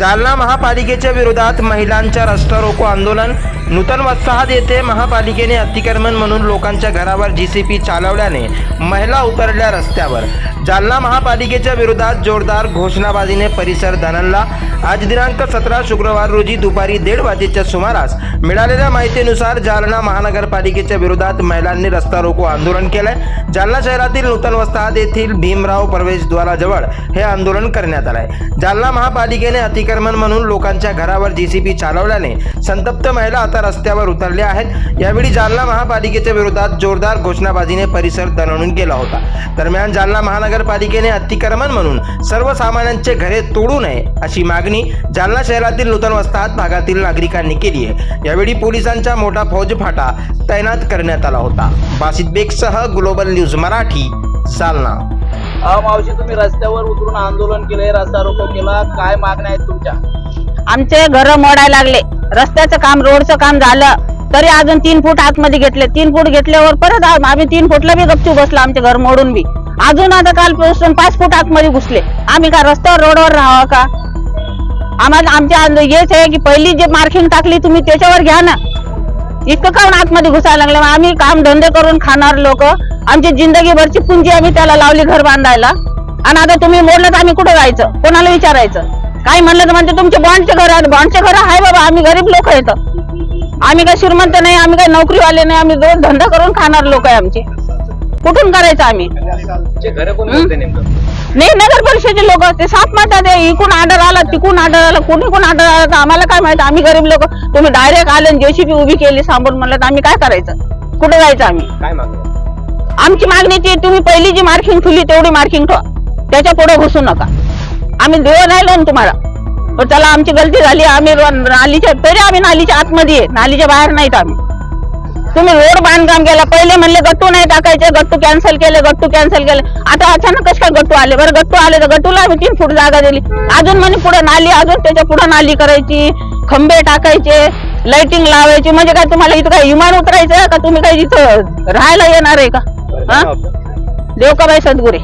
जालना महापालिकेच्या विरोधात महिलांच्या रस्ता रोको आंदोलन नूतन वसाहत येथे महापालिकेने अतिक्रमण म्हणून लोकांच्या घरावर जी सी पी चालवल्याने महिला उतरल्या रस्त्यावर. जालना महापालिकेच्या विरोधात जोरदार घोषणाबाजीने परिसर दणनला आज दिनांक सतरा शुक्रवार रोजी दुपारी दीड वाजेच्या सुमारास मिळालेल्या माहितीनुसार जालना महानगरपालिकेच्या विरोधात महिलांनी रस्ता रोको आंदोलन केलंय. जालना शहरातील नूतन वसाहत येथील भीमराव प्रवेशद्वाराजवळ हे आंदोलन करण्यात आलंय. जालना महापालिकेने अतिक्रमण म्हणून लोकांच्या घरावर जी सी पी चालवल्याने संतप्त महिला आता रस्त्यावर उतरल्या आहेत. यावेळी जालना महापालिकेच्या विरोधात जोरदार घोषणाबाजीने परिसर दणवून गेला होता. दरम्यान जालना महानगरपालिकेने अतिक्रमण म्हणून सर्वसामान्यांचे घरे तोडू नये अशी मागणी जालना शहरातील नूतन वसाहत भागातील नागरिकांनी केली आहे. यावेळी पोलिसांचा मोठा फौजफाटा तैनात करण्यात आला होता. बासित बेगसह ग्लोबल न्यूज मराठी जालना. मावशी तुम्ही रस्त्यावर उतरून आंदोलन केले रस्ता रोको केला. काय मागण्या आहेत तुमच्या? आमचे घर मोडायला लागले. रस्त्याचं काम रोडचं काम झालं तरी अजून तीन फूट आतमध्ये घेतले. तीन फूट घेतल्यावर परत आम्ही तीन फुटला बी गपचू बसलो आमचे घर मोडून बी. अजून आता कालपासून पाच फूट आतमध्ये घुसले. आम्ही का रस्त्यावर रोडवर राहावं का? आम्हाला आमच्या हेच आहे की पहिली जे मार्किंग टाकली तुम्ही त्याच्यावर घ्या ना. इतकं काऊन आतमध्ये घुसायला लागलं? मग आम्ही काम धंदे करून खाणार लोक. आमची जिंदगीभरची पुंजी आम्ही त्याला लावली घर बांधायला. आणि आता तुम्ही मोडलं तर आम्ही कुठं जायचं? कोणाला विचारायचं? काय म्हणलं तर म्हणते तुमचे बॉन्डचे घर आहेत बॉन्डचे घर आहे बाबा आम्ही गरीब लोक आहेत. आम्ही काय श्रीमंत नाही आम्ही काय नोकरीवाले नाही आम्ही दोन धंदा करून खाणार लोक आहे आमचे. कुठून करायचं आम्ही? नाही नगर परिषदेचे लोक ते साफ म्हणतात ते इकून ऑर्डर आला तिकून ऑर्डर आला कुणी कोण ऑर्डर आला तर आम्हाला काय माहिती आम्ही गरीब लोक तुम्ही डायरेक्ट आले जेसीबी उभी केली सांबून म्हणलं तर आम्ही काय करायचं? कुठे जायचं आम्ही? आमची मागणी ती तुम्ही पहिली जी मार्किंग ठेवली तेवढी मार्किंग ठेवा. त्याच्या पुढे घुसू नका. आम्ही देव नाही लावून तुम्हाला. पण चला आमची गलती झाली. आम्ही नालीच्या तरी आम्ही नालीच्या आतमध्ये आहे. नालीच्या बाहेर नाहीत आम्ही. तुम्ही रोड बांधकाम केला. पहिले म्हणले गट्टू नाही टाकायचे. गट्टू कॅन्सल केले गट्टू कॅन्सल केले. आता अचानक कस काय गट्टू आले? बरं गट्टू आले तर गट्टूला आम्ही तीन फूट जागा दिली. अजून म्हणे पुढे नाली अजून त्याच्या पुढे नाली करायची. खंबे टाकायचे लाइटिंग लावायची. म्हणजे काय तुम्हाला इथं काय विमान उतरायचं का? तुम्ही काय इथं राहायला येणार आहे का? हा? देवकाबाई सदगुरे.